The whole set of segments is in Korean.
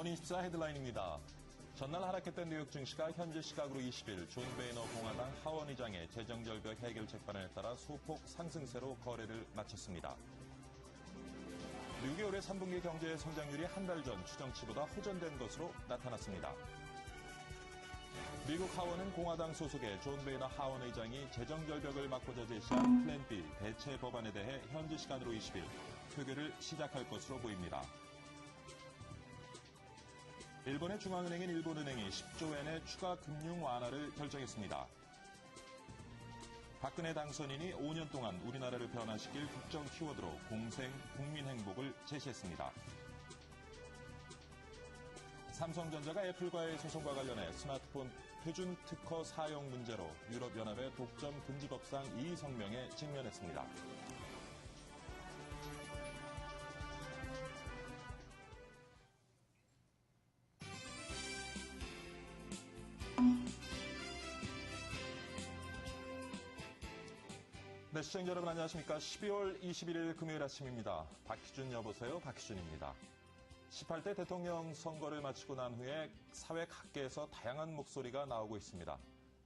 머니24 헤드라인입니다. 전날 하락했던 뉴욕 증시가 현재 시각으로 20일 존 베이너 공화당 하원 의장의 재정절벽 해결 책 반응에 따라 소폭 상승세로 거래를 마쳤습니다. 미국의 올해 3분기 경제 성장률이 한 달 전 추정치보다 호전된 것으로 나타났습니다. 미국 하원은 공화당 소속의 존 베이너 하원 의장이 재정절벽을 막고자 제시한 플랜 B 대체 법안에 대해 현지 시간으로 20일 표결을 시작할 것으로 보입니다. 일본의 중앙은행인 일본은행이 10조 엔의 추가 금융 완화를 결정했습니다. 박근혜 당선인이 5년 동안 우리나라를 변화시킬 국정 키워드로 공생, 국민 행복을 제시했습니다. 삼성전자가 애플과의 소송과 관련해 스마트폰 표준 특허 사용 문제로 유럽연합의 독점 금지법상 이의 성명에 직면했습니다. 시청자 여러분 안녕하십니까. 12월 21일 금요일 아침입니다. 박희준 여보세요. 박희준입니다. 18대 대통령 선거를 마치고 난 후에 사회 각계에서 다양한 목소리가 나오고 있습니다.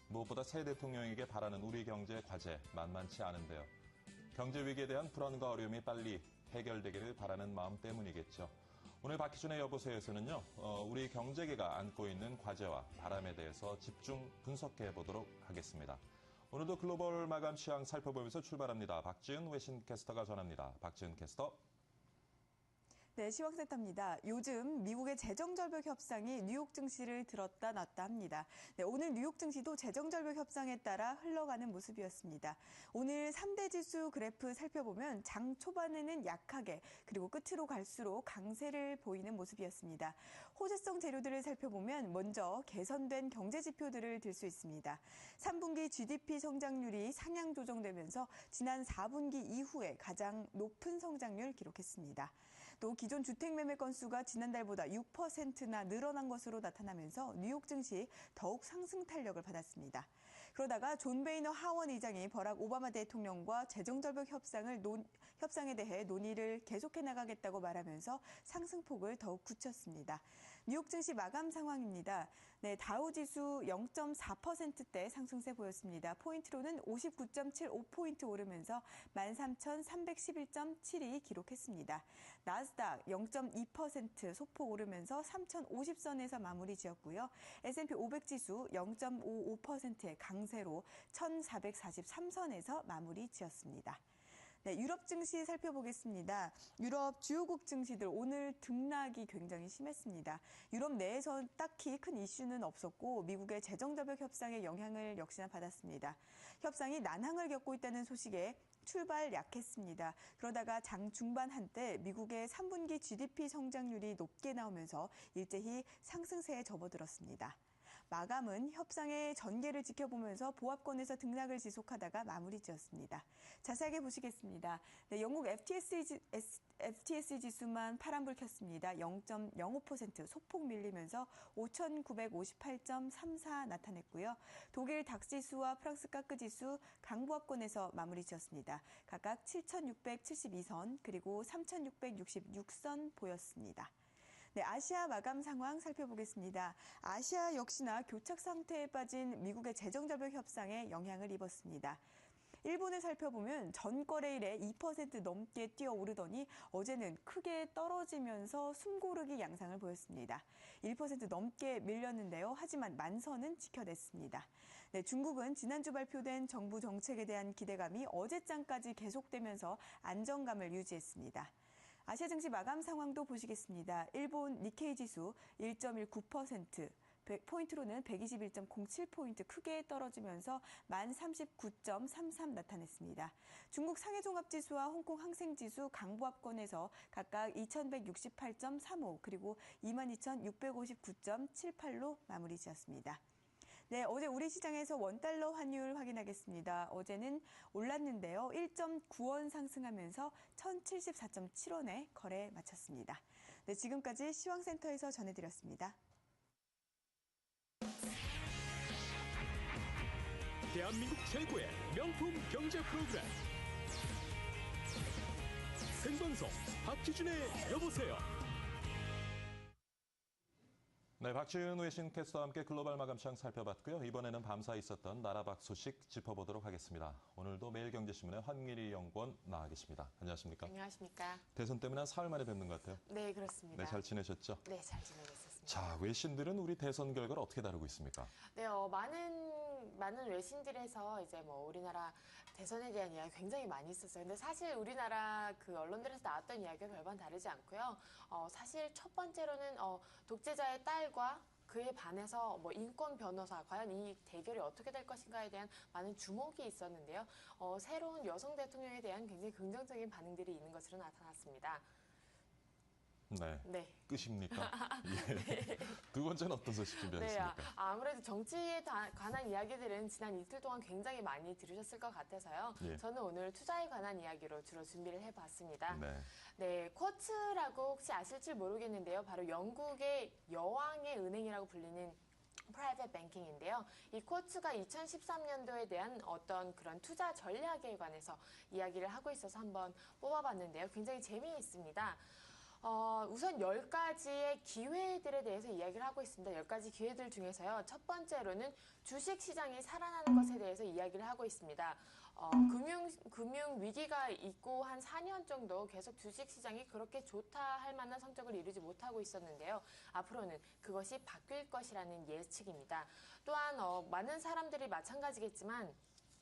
무엇보다 새 대통령에게 바라는 우리 경제 과제 만만치 않은데요. 경제 위기에 대한 불안과 어려움이 빨리 해결되기를 바라는 마음 때문이겠죠. 오늘 박희준의 여보세요에서는요, 어, 우리 경제계가 안고 있는 과제와 바람에 대해서 집중 분석해 보도록 하겠습니다. 오늘도 글로벌 마감 시황 살펴보면서 출발합니다. 박지은 외신 캐스터가 전합니다. 박지은 캐스터. 네, 시황센터입니다. 요즘 미국의 재정절벽 협상이 뉴욕 증시를 들었다 놨다 합니다. 네, 오늘 뉴욕 증시도 재정절벽 협상에 따라 흘러가는 모습이었습니다. 오늘 3대 지수 그래프 살펴보면 장 초반에는 약하게 그리고 끝으로 갈수록 강세를 보이는 모습이었습니다. 호재성 재료들을 살펴보면 먼저 개선된 경제 지표들을 들 수 있습니다. 3분기 GDP 성장률이 상향 조정되면서 지난 4분기 이후에 가장 높은 성장률 기록했습니다. 또 기존 주택 매매 건수가 지난달보다 6%나 늘어난 것으로 나타나면서 뉴욕 증시 더욱 상승 탄력을 받았습니다. 그러다가 존 베이너 하원 의장이 버락 오바마 대통령과 재정 절벽 협상을 논, 협상에 대해 논의를 계속해 나가겠다고 말하면서 상승폭을 더욱 굳혔습니다. 뉴욕 증시 마감 상황입니다. 네, 다우 지수 0.4%대 상승세 보였습니다. 포인트로는 59.75포인트 오르면서 13,311.72 기록했습니다. 나스닥 0.2% 소폭 오르면서 3,050선에서 마무리 지었고요. S&P 500 지수 0.55%의 강세로 1,443선에서 마무리 지었습니다. 네, 유럽 증시 살펴보겠습니다. 유럽 주요국 증시들 오늘 등락이 굉장히 심했습니다. 유럽 내에서 딱히 큰 이슈는 없었고 미국의 재정자벽 협상의 영향을 역시나 받았습니다. 협상이 난항을 겪고 있다는 소식에 출발 약했습니다. 그러다가 장 중반 한때 미국의 3분기 GDP 성장률이 높게 나오면서 일제히 상승세에 접어들었습니다. 마감은 협상의 전개를 지켜보면서 보합권에서 등락을 지속하다가 마무리 지었습니다. 자세하게 보시겠습니다. 네, 영국 FTSE, FTSE 지수만 파란불 켰습니다. 0.05% 소폭 밀리면서 5,958.34 나타냈고요. 독일 닥지수와 프랑스 까크 지수 강보합권에서 마무리 지었습니다. 각각 7,672선 그리고 3,666선 보였습니다. 네, 아시아 마감 상황 살펴보겠습니다. 아시아 역시나 교착 상태에 빠진 미국의 재정절벽 협상에 영향을 입었습니다. 일본을 살펴보면 전 거래일에 2% 넘게 뛰어오르더니 어제는 크게 떨어지면서 숨고르기 양상을 보였습니다. 1% 넘게 밀렸는데요. 하지만 만선은 지켜냈습니다. 네, 중국은 지난주 발표된 정부 정책에 대한 기대감이 어제장까지 계속되면서 안정감을 유지했습니다. 아시아 증시 마감 상황도 보시겠습니다. 일본 니케이 지수 1.19%, 포인트로는 121.07포인트 크게 떨어지면서 1039.33 나타냈습니다. 중국 상해종합지수와 홍콩 항생지수 강보합권에서 각각 2168.35 그리고 22,659.78로 마무리 지었습니다. 네, 어제 우리 시장에서 원달러 환율 확인하겠습니다. 어제는 올랐는데요. 1.9원 상승하면서 1074.7원에 거래 마쳤습니다. 네, 지금까지 시황센터에서 전해드렸습니다. 대한민국 최고의 명품 경제 프로그램 생방송 박기준의 여보세요 네, 박지은 외신 캐스터와 함께 글로벌 마감 시장 살펴봤고요. 이번에는 밤사이 있었던 나라 밖 소식 짚어보도록 하겠습니다. 오늘도 매일경제신문의 환미리 연구원 나와 계십니다. 안녕하십니까? 안녕하십니까. 대선 때문에 한 사흘 만에 뵙는 것 같아요. 네, 그렇습니다. 네, 잘 지내셨죠? 네, 잘 지내고 있었습니다. 자, 외신들은 우리 대선 결과를 어떻게 다루고 있습니까? 네, 어, 많은 많은 외신들에서 이제 뭐 우리나라 대선에 대한 이야기 굉장히 많이 있었어요. 근데 사실 우리나라 그 언론들에서 나왔던 이야기가 별반 다르지 않고요. 어, 사실 첫 번째로는 어, 독재자의 딸과 그에 반해서 뭐 인권 변호사 과연 이 대결이 어떻게 될 것인가에 대한 많은 주목이 있었는데요. 어, 새로운 여성 대통령에 대한 굉장히 긍정적인 반응들이 있는 것으로 나타났습니다. 네, 네. 끝입니까? 예. 두 번째는 어떤 소식 네, 준비하셨습니까? 아, 아무래도 정치에 다- 관한 이야기들은 지난 이틀 동안 굉장히 많이 들으셨을 것 같아서요. 예. 저는 오늘 투자에 관한 이야기로 주로 준비를 해봤습니다. 네. 네, 쿼츠라고 혹시 아실지 모르겠는데요. 바로 영국의 여왕의 은행이라고 불리는 프라이빗 뱅킹인데요. 이 쿼츠가 2013년도에 대한 어떤 그런 투자 전략에 관해서 이야기를 하고 있어서 한번 뽑아봤는데요. 굉장히 재미있습니다. 어, 우선 10가지의 기회들에 대해서 이야기를 하고 있습니다. 10가지 기회들 중에서요. 첫 번째로는 주식 시장이 살아나는 것에 대해서 이야기를 하고 있습니다. 어, 금융, 금융 위기가 있고 한 4년 정도 계속 주식 시장이 그렇게 좋다 할 만한 성적을 이루지 못하고 있었는데요. 앞으로는 그것이 바뀔 것이라는 예측입니다. 또한 어, 많은 사람들이 마찬가지겠지만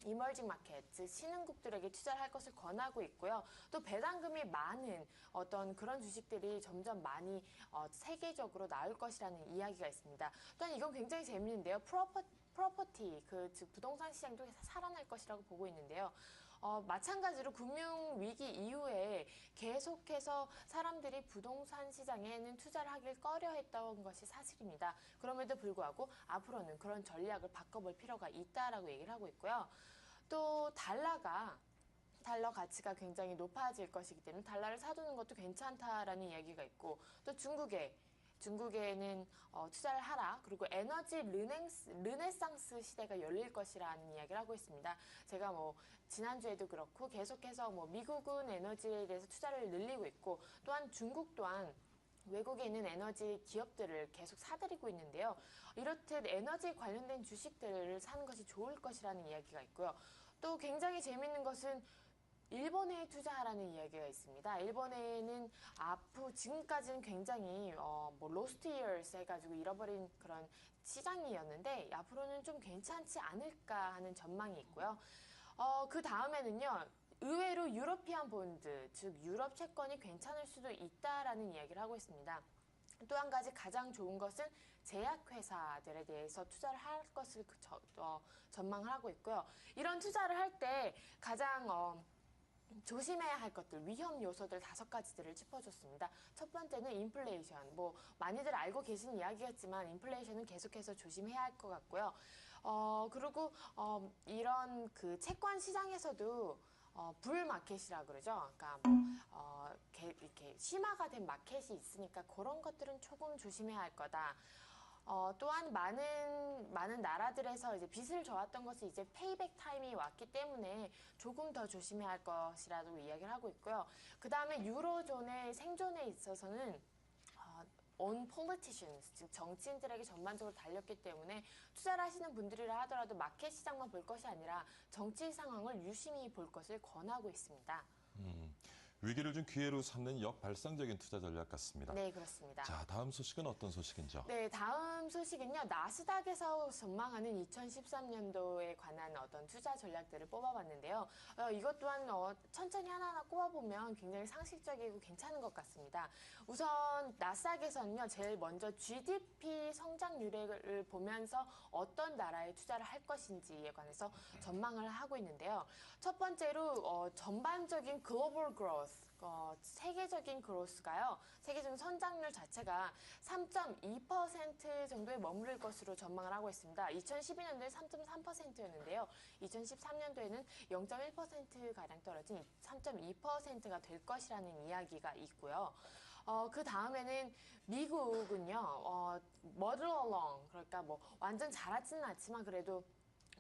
이머징 마켓, 즉 신흥국들에게 투자를 할 것을 권하고 있고요. 또 배당금이 많은 어떤 그런 주식들이 점점 많이 어, 세계적으로 나올 것이라는 이야기가 있습니다. 또한 이건 굉장히 재밌는데요. 프로퍼, 프로퍼티, 그 즉 부동산 시장도 살아날 것이라고 보고 있는데요. 어, 마찬가지로 금융 위기 이후에 계속해서 사람들이 부동산 시장에는 투자를 하길 꺼려 했던 것이 사실입니다. 그럼에도 불구하고 앞으로는 그런 전략을 바꿔볼 필요가 있다라고 얘기를 하고 있고요. 또 달러가 달러 가치가 굉장히 높아질 것이기 때문에 달러를 사두는 것도 괜찮다라는 이야기가 있고 또 중국에 중국에는 어, 투자를 하라 그리고 에너지 르네스, 르네상스 시대가 열릴 것이라는 이야기를 하고 있습니다. 제가 뭐 지난주에도 그렇고 계속해서 뭐 미국은 에너지에 대해서 투자를 늘리고 있고 또한 중국 또한 외국에 있는 에너지 기업들을 계속 사들이고 있는데요. 이렇듯 에너지 관련된 주식들을 사는 것이 좋을 것이라는 이야기가 있고요. 또 굉장히 재밌는 것은 일본에 투자하라는 이야기가 있습니다. 일본에는 앞으로 지금까지는 굉장히 어, 뭐 로스트 이어스 해가지고 잃어버린 그런 시장이었는데 앞으로는 좀 괜찮지 않을까 하는 전망이 있고요. 어, 그 다음에는요. 의외로 유러피안 본드, 즉 유럽 채권이 괜찮을 수도 있다라는 이야기를 하고 있습니다. 또 한 가지 가장 좋은 것은 제약회사들에 대해서 투자를 할 것을 그 저- 어, 전망을 하고 있고요. 이런 투자를 할 때 가장 어, 조심해야 할 것들, 위험 요소들 다섯 가지들을 짚어줬습니다. 첫 번째는 인플레이션. 뭐, 많이들 알고 계신 이야기였지만, 인플레이션은 계속해서 조심해야 할 것 같고요. 어, 그리고, 어, 이런 그 채권 시장에서도 어, 불마켓이라 그러죠. 그러니까 뭐, 어, 게- 이렇게 심화가 된 마켓이 있으니까 그런 것들은 조금 조심해야 할 거다. 어, 또한 많은 많은 나라들에서 이제 빚을 져왔던 것이 이제 페이백 타임이 왔기 때문에 조금 더 조심해야 할 것이라고 이야기를 하고 있고요. 그 다음에 유로존의 생존에 있어서는 어, on politicians, 즉 정치인들에게 전반적으로 달렸기 때문에 투자를 하시는 분들이라 하더라도 마켓 시장만 볼 것이 아니라 정치 상황을 유심히 볼 것을 권하고 있습니다. 음, 위기를 좀 기회로 삼는 역발상적인 투자 전략 같습니다. 네, 그렇습니다. 자, 다음 소식은 어떤 소식인죠? 네, 다음 소식은요. 나스닥에서 전망하는 2013년도에 관한 어떤 투자 전략들을 뽑아봤는데요. 어, 이것 또한 어, 천천히 하나하나 꼽아보면 굉장히 상식적이고 괜찮은 것 같습니다. 우선 나스닥에서는요. 제일 먼저 GDP 성장률을 보면서 어떤 나라에 투자를 할 것인지에 관해서 전망을 하고 있는데요. 첫 번째로 어, 전반적인 글로벌 어, 세계적인 그로스가요. 세계적인 성장률 자체가 3.2% 정도에 머무를 것으로 전망을 하고 있습니다. 2012년도에 3.3%였는데요. 2013년도에는 0.1%가량 떨어진 3.2%가 될 것이라는 이야기가 있고요. 어, 그 다음에는 미국은요, 어, along, 그러니까 뭐 완전 잘하지는 않지만 그래도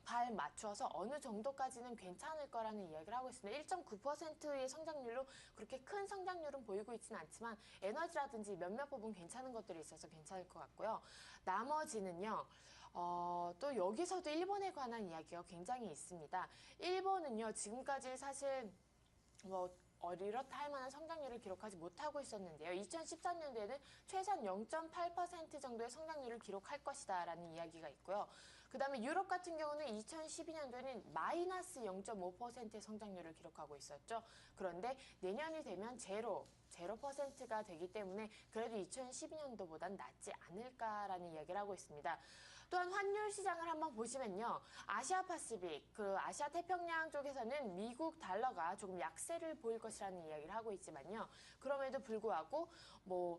발 맞추어서 어느 정도까지는 괜찮을 거라는 이야기를 하고 있습니다. 1.9%의 성장률로 그렇게 큰 성장률은 보이고 있지는 않지만 에너지라든지 몇몇 부분 괜찮은 것들이 있어서 괜찮을 것 같고요. 나머지는요. 어, 또 여기서도 일본에 관한 이야기가 굉장히 있습니다. 일본은요, 지금까지 사실 뭐 어리렇다 할 만한 성장률을 기록하지 못하고 있었는데요. 2013년도에는 최소한 0.8% 정도의 성장률을 기록할 것이다라는 이야기가 있고요. 그 다음에 유럽 같은 경우는 2012년도에는 마이너스 0.5%의 성장률을 기록하고 있었죠. 그런데 내년이 되면 제로, 제로 퍼센트가 되기 때문에 그래도 2012년도보단 낫지 않을까라는 이야기를 하고 있습니다. 또한 환율 시장을 한번 보시면요. 아시아 파시픽, 그 아시아 태평양 쪽에서는 미국 달러가 조금 약세를 보일 것이라는 이야기를 하고 있지만요. 그럼에도 불구하고 뭐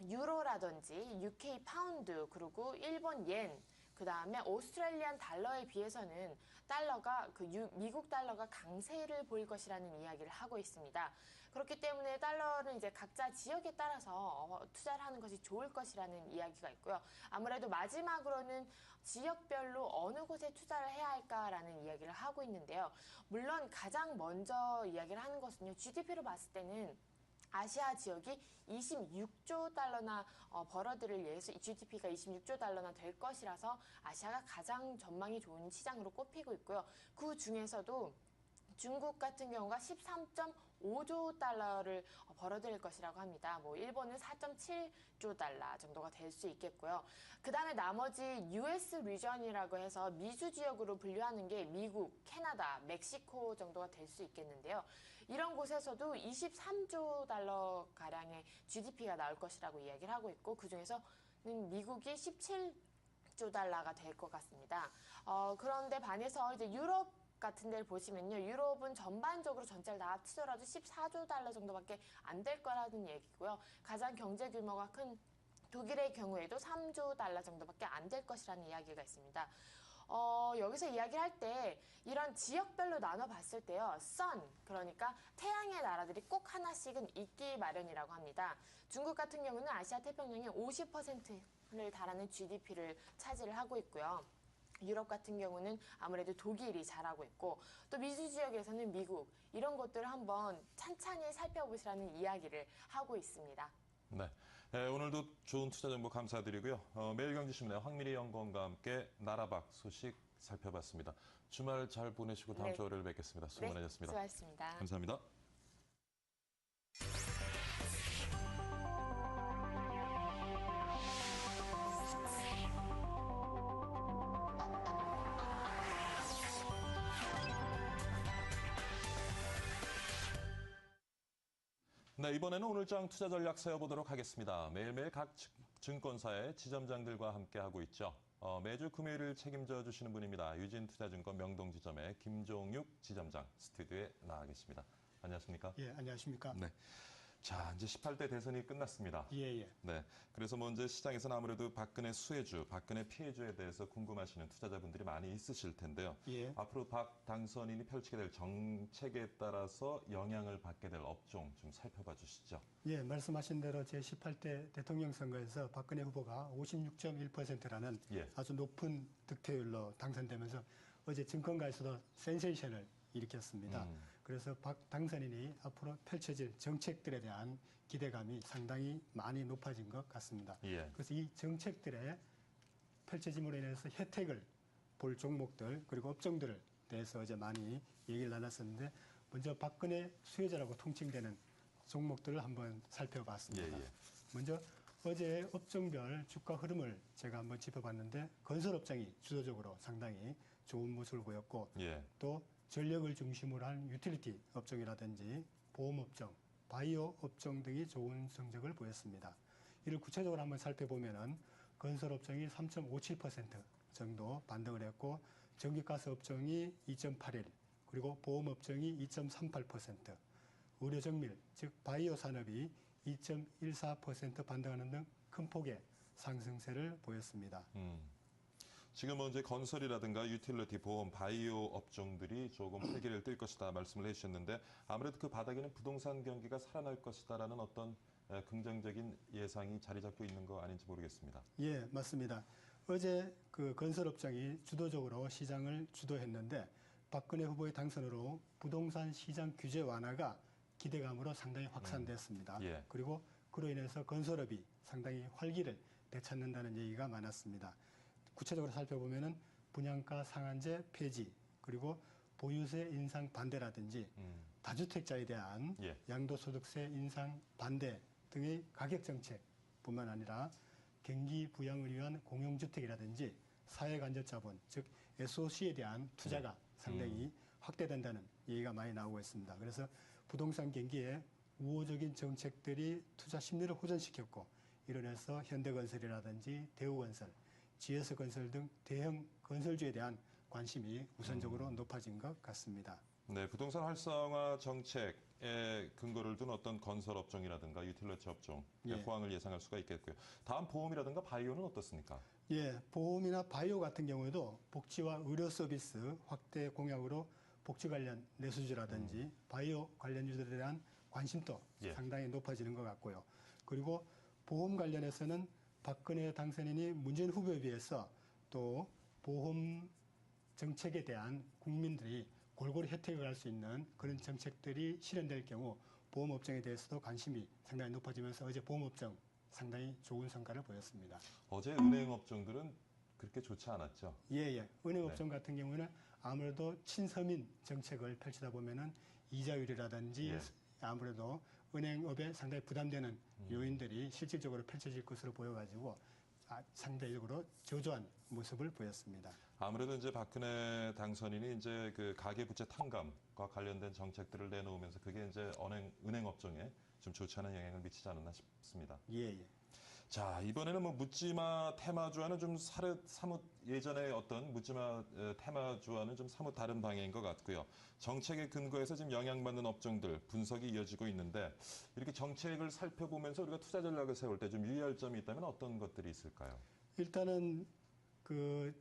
유로라든지 UK 파운드 그리고 일본 yen 그 다음에 오스트레일리안 달러에 비해서는 달러가 그 유- 미국 달러가 강세를 보일 것이라는 이야기를 하고 있습니다. 그렇기 때문에 달러는 이제 각자 지역에 따라서 어, 투자를 하는 것이 좋을 것이라는 이야기가 있고요. 아무래도 마지막으로는 지역별로 어느 곳에 투자를 해야 할까라는 이야기를 하고 있는데요. 물론 가장 먼저 이야기를 하는 것은요. GDP로 봤을 때는 아시아 지역이 26조 달러나 어, 벌어들일 예수 GDP가 26조 달러나 될 것이라서 아시아가 가장 전망이 좋은 시장으로 꼽히고 있고요. 그 중에서도 중국 같은 경우가 13.5조 달러를 어, 벌어들일 것이라고 합니다. 뭐 일본은 4.7조 달러 정도가 될 수 있겠고요. 그 다음에 나머지 US 리전이라고 해서 미주 지역으로 분류하는 게 미국, 캐나다, 멕시코 정도가 될 수 있겠는데요. 이런 곳에서도 23조 달러 가량의 GDP가 나올 것이라고 이야기를 하고 있고 그 중에서는 미국이 17조 달러가 될 것 같습니다. 어, 그런데 반해서 이제 유럽 같은 데를 보시면요. 유럽은 전반적으로 전체를 다 합치더라도 14조 달러 정도밖에 안 될 거라는 얘기고요. 가장 경제 규모가 큰 독일의 경우에도 3조 달러 정도밖에 안 될 것이라는 이야기가 있습니다. 어, 여기서 이야기를 할 때 이런 지역별로 나눠 봤을 때요. 선, 그러니까 태양의 나라들이 꼭 하나씩은 있기 마련이라고 합니다. 중국 같은 경우는 아시아 태평양의 50%를 달하는 GDP를 차지를 하고 있고요. 유럽 같은 경우는 아무래도 독일이 잘하고 있고 또 미주 지역에서는 미국 이런 것들을 한번 찬찬히 살펴보시라는 이야기를 하고 있습니다. 네. 예, 오늘도 좋은 투자 정보 감사드리고요. 어, 매일경제신문의 황미리 연구원과 함께 나라박 소식 살펴봤습니다. 주말 잘 보내시고 다음 네. 주 월요일 뵙겠습니다. 수고 많으셨습니다. 수고하셨습니다. 감사합니다. 네, 이번에는 오늘장 투자 전략 세워보도록 하겠습니다. 매일매일 각 증- 증권사의 지점장들과 함께하고 있죠. 어, 매주 금요일을 책임져 주시는 분입니다. 유진투자증권 명동지점의 김종육 지점장 스튜디오에 나와 계십니다. 안녕하십니까? 예, 안녕하십니까? 네. 자, 이제 18대 대선이 끝났습니다. 예, 예. 네. 그래서 뭐 이제 시장에서는 아무래도 박근혜 수혜주, 박근혜 피해주에 대해서 궁금하시는 투자자분들이 많이 있으실 텐데요. 예. 앞으로 박 당선인이 펼치게 될 정책에 따라서 영향을 받게 될 업종 좀 살펴봐 주시죠. 예, 말씀하신 대로 제 18대 대통령 선거에서 박근혜 후보가 56.1%라는 예. 아주 높은 득표율로 당선되면서 어제 증권가에서도 센세이션을 일으켰습니다. 음. 그래서 박 당선인이 앞으로 펼쳐질 정책들에 대한 기대감이 상당히 많이 높아진 것 같습니다. 예. 그래서 이 정책들의 펼쳐짐으로 인해서 혜택을 볼 종목들 그리고 업종들을 대해서 어제 많이 얘기를 나눴었는데 먼저 박근혜 수혜자라고 통칭되는 종목들을 한번 살펴봤습니다. 예, 예. 먼저 어제 업종별 주가 흐름을 제가 한번 짚어봤는데 건설업종이 주도적으로 상당히 좋은 모습을 보였고 예. 또 전력을 중심으로 한 유틸리티 업종이라든지 보험 업종, 바이오 업종 등이 좋은 성적을 보였습니다. 이를 구체적으로 한번 살펴보면은 건설 업종이 3.57% 정도 반등을 했고 전기가스 업종이 2.81 그리고 보험 업종이 2.38% 의료 정밀 즉 바이오 산업이 2.14% 반등하는 등 큰 폭의 상승세를 보였습니다. 음. 지금 뭐 이제 건설이라든가 유틸리티, 보험, 바이오 업종들이 조금 활기를 띨 것이다 말씀을 해주셨는데 아무래도 그 바닥에는 부동산 경기가 살아날 것이다라는 어떤 에, 긍정적인 예상이 자리 잡고 있는 거 아닌지 모르겠습니다. 예, 맞습니다. 어제 그 건설업장이 주도적으로 시장을 주도했는데 박근혜 후보의 당선으로 부동산 시장 규제 완화가 기대감으로 상당히 확산됐습니다. 예. 그리고 그로 인해서 건설업이 상당히 활기를 되찾는다는 얘기가 많았습니다. 구체적으로 살펴보면은 분양가 상한제 폐지 그리고 보유세 인상 반대라든지 음, 다주택자에 대한 예. 양도소득세 인상 반대 등의 가격 정책뿐만 아니라 경기 부양을 위한 공용주택이라든지 사회간접자본 즉 SOC에 대한 투자가 상당히 확대된다는 얘기가 많이 나오고 있습니다. 그래서 부동산 경기에 우호적인 정책들이 투자 심리를 호전시켰고 이론해서 현대건설이라든지 대우건설, GS건설 등 대형 건설주에 대한 관심이 우선적으로 높아진 것 같습니다. 네, 부동산 활성화 정책에 근거를 둔 어떤 건설 업종이라든가 유틸리티 업종의 예. 호황을 예상할 수가 있겠고요. 다음 보험이라든가 바이오는 어떻습니까? 예, 보험이나 바이오 같은 경우에도 복지와 의료 서비스 확대 공약으로 복지 관련 내수주라든지 바이오 관련주들에 대한 관심도 예. 상당히 높아지는 것 같고요. 그리고 보험 관련해서는 박근혜 당선인이 문재인 후보에 비해서 또 보험 정책에 대한 국민들이 골고루 혜택을 할수 있는 그런 정책들이 실현될 경우 보험업종에 대해서도 관심이 상당히 높아지면서 어제 보험업종 상당히 좋은 성과를 보였습니다. 어제 은행 업종들은 그렇게 좋지 않았죠. 예, 예. 은행업종 네. 같은 경우는 아무래도 친서민 정책을 펼치다 보면은 이자율이라든지 예. 아무래도 은행업에 상당히 부담되는 음. 요인들이 실질적으로 펼쳐질 것으로 보여가지고 아, 상대적으로 저조한 모습을 보였습니다. 아무래도 이제 박근혜 당선인이 이제 그 가계부채 탕감과 관련된 정책들을 내놓으면서 그게 이제 은행, 은행 업종에 좀 좋지 않은 영향을 미치지 않았나 싶습니다. 예, 예. 자, 이번에는 뭐 묻지마 테마주와는 좀 사르, 사뭇 예전에 어떤 묻지마 어, 테마주와는 좀 사뭇 다른 방향인 것 같고요. 정책의 근거에서 지금 영향받는 업종들 분석이 이어지고 있는데 이렇게 정책을 살펴보면서 우리가 투자 전략을 세울 때 좀 유의할 점이 있다면 어떤 것들이 있을까요? 일단은 그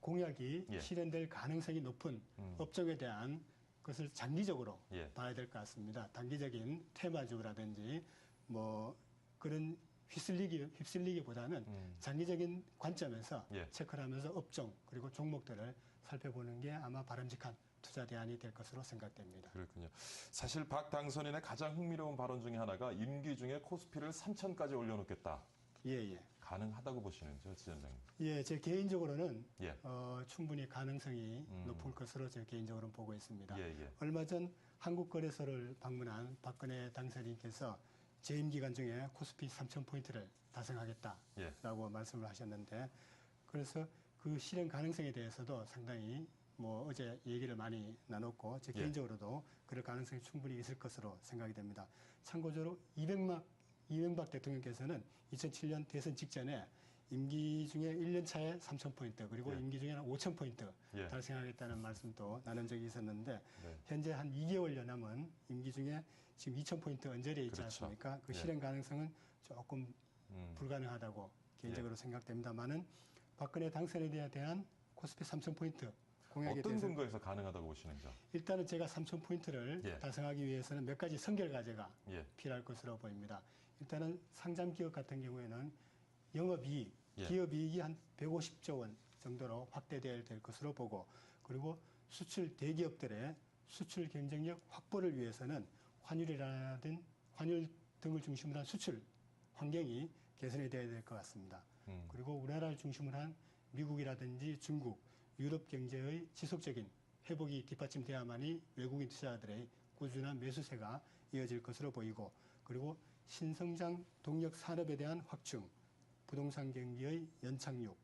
공약이 예. 실현될 가능성이 높은 음. 업종에 대한 것을 장기적으로 예. 봐야 될 것 같습니다. 단기적인 테마주라든지 뭐 그런 휩쓸리기 휩쓸리기보다는 음. 장기적인 관점에서 예. 체크를 하면서 업종 그리고 종목들을 살펴보는 게 아마 바람직한 투자 대안이 될 것으로 생각됩니다. 그렇군요. 사실 박 당선인의 가장 흥미로운 발언 중에 하나가 임기 중에 코스피를 3천까지 올려놓겠다. 예, 예. 가능하다고 보시는죠, 지점장님? 예, 제 개인적으로는 예. 어, 충분히 가능성이 음. 높을 것으로 제 개인적으로는 보고 있습니다. 예, 예. 얼마 전 한국거래소를 방문한 박근혜 당선인께서 재임 기간 중에 코스피 3,000포인트를 달성하겠다라고 예. 말씀을 하셨는데 그래서 그 실현 가능성에 대해서도 상당히 뭐 어제 얘기를 많이 나눴고 제 예. 개인적으로도 그럴 가능성이 충분히 있을 것으로 생각이 됩니다. 참고적으로 이명박 이명박 대통령께서는 2007년 대선 직전에 임기 중에 1년 차에 3,000포인트 그리고 예. 임기 중에는 5,000포인트 예. 달성하겠다는 말씀도 나눈 적이 있었는데 네. 현재 한 2개월여 남은 임기 중에 지금 2,000포인트 언저리에 있지 그렇죠. 않습니까? 그 예. 실현 가능성은 조금 음. 불가능하다고 개인적으로 생각됩니다만은 박근혜 당선에 대한 코스피 3,000포인트 공약에 어떤 대해서 근거에서 가능하다고 보시는지요? 일단은 제가 3,000포인트를 예. 달성하기 위해서는 몇 가지 선결 과제가 예. 필요할 것으로 보입니다. 일단은 상장 기업 같은 경우에는 영업이익, 예. 기업이익이 한 150조 원 정도로 확대될 될 것으로 보고 그리고 수출 대기업들의 수출 경쟁력 확보를 위해서는 환율이라든 환율 등을 중심으로 한 수출 환경이 개선이 되어야 될 것 같습니다. 음. 그리고 우리나라를 중심으로 한 미국이라든지 중국, 유럽 경제의 지속적인 회복이 뒷받침돼야만이 외국인 투자자들의 꾸준한 매수세가 이어질 것으로 보이고 그리고 신성장 동력 산업에 대한 확충, 부동산 경기의 연착륙,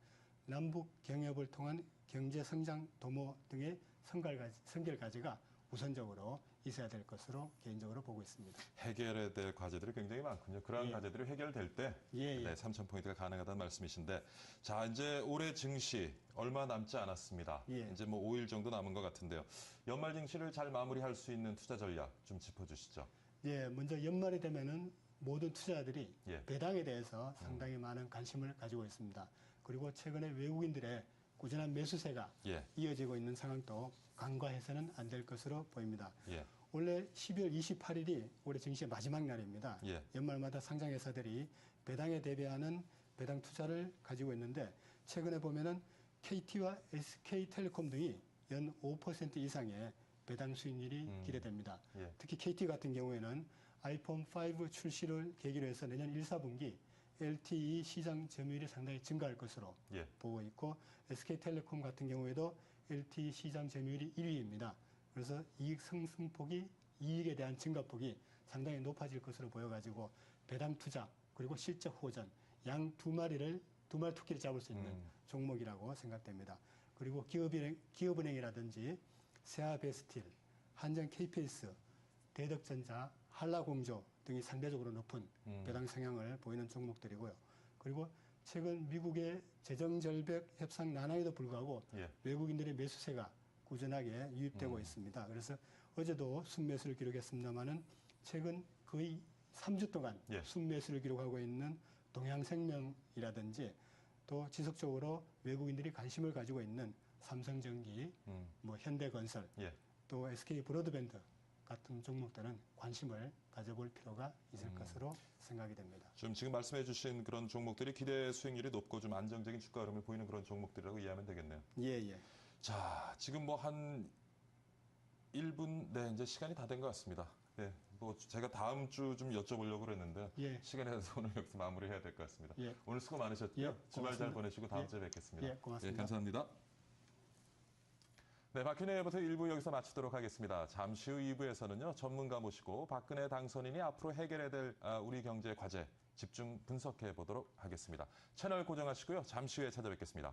남북 경협을 통한 경제 성장 도모 등의 선결과제가 우선적으로 있어야 될 것으로 개인적으로 보고 있습니다. 해결해야 될 과제들이 굉장히 많군요. 그러한 예. 과제들이 해결될 때 예, 예. 네, 3,000포인트가 가능하다는 말씀이신데 자, 이제 올해 증시 얼마 남지 않았습니다. 예. 이제 뭐 5일 정도 남은 것 같은데요. 연말 증시를 잘 마무리할 수 있는 투자 전략 좀 짚어 주시죠. 예, 먼저 연말이 되면은 모든 투자자들이 예. 배당에 대해서 상당히 많은 관심을 가지고 있습니다. 그리고 최근에 외국인들의 꾸준한 매수세가 예. 이어지고 있는 상황도 간과해서는 안 될 것으로 보입니다. 예. 원래 12월 28일이 올해 증시의 마지막 날입니다. 예. 연말마다 상장 회사들이 배당에 대비하는 배당 투자를 가지고 있는데 최근에 보면은 KT와 SK텔레콤 등이 연 5% 이상의 배당 수익률이 음. 기대됩니다. 예. 특히 KT 같은 경우에는 아이폰 5 출시를 계기로 해서 내년 1, 4분기 LTE 시장 점유율이 상당히 증가할 것으로 예. 보고 있고 SK텔레콤 같은 경우에도 LTE 시장 점유율이 1위입니다. 그래서 이익 상승폭이 이익에 대한 증가폭이 상당히 높아질 것으로 보여가지고 배당 투자 그리고 실적 호전 양 두 마리를 두 마리 토끼를 잡을 수 있는 음. 종목이라고 생각됩니다. 그리고 기업은행, 기업은행이라든지 세아베스틸, 한전 KPS, 대덕전자, 한라공조 등이 상대적으로 높은 음. 배당 성향을 보이는 종목들이고요. 그리고 최근 미국의 재정 절벽 협상 난항에도 불구하고 예. 외국인들의 매수세가 꾸준하게 유입되고 음. 있습니다. 그래서 어제도 순매수를 기록했습니다만은 최근 거의 3주 동안 예. 순매수를 기록하고 있는 동양생명이라든지 또 지속적으로 외국인들이 관심을 가지고 있는 삼성전기, 음. 뭐 현대건설, 예. 또 SK 브로드밴드 같은 종목들은 관심을 가져볼 필요가 있을 음. 것으로 생각이 됩니다. 좀 지금 말씀해 주신 그런 종목들이 기대 수익률이 높고 좀 안정적인 주가 흐름을 보이는 그런 종목들이라고 이해하면 되겠네요. 예, 예. 자, 지금 뭐 한 1분, 네, 이제 시간이 다 된 것 같습니다. 네, 뭐 제가 다음 주 좀 여쭤보려고 그랬는데 예. 시간이 돼서 오늘 여기서 마무리해야 될 것 같습니다. 예. 오늘 수고 많으셨고요. 예, 주말 잘. 보내시고 다음 예. 주에 뵙겠습니다. 예, 고맙습니다. 감사합니다. 네, 박근혜 예부터 1부 여기서 마치도록 하겠습니다. 잠시 후 2부에서는요, 전문가 모시고 박근혜 당선인이 앞으로 해결해야 될 아, 우리 경제 과제 집중 분석해 보도록 하겠습니다. 채널 고정하시고요. 잠시 후에 찾아뵙겠습니다.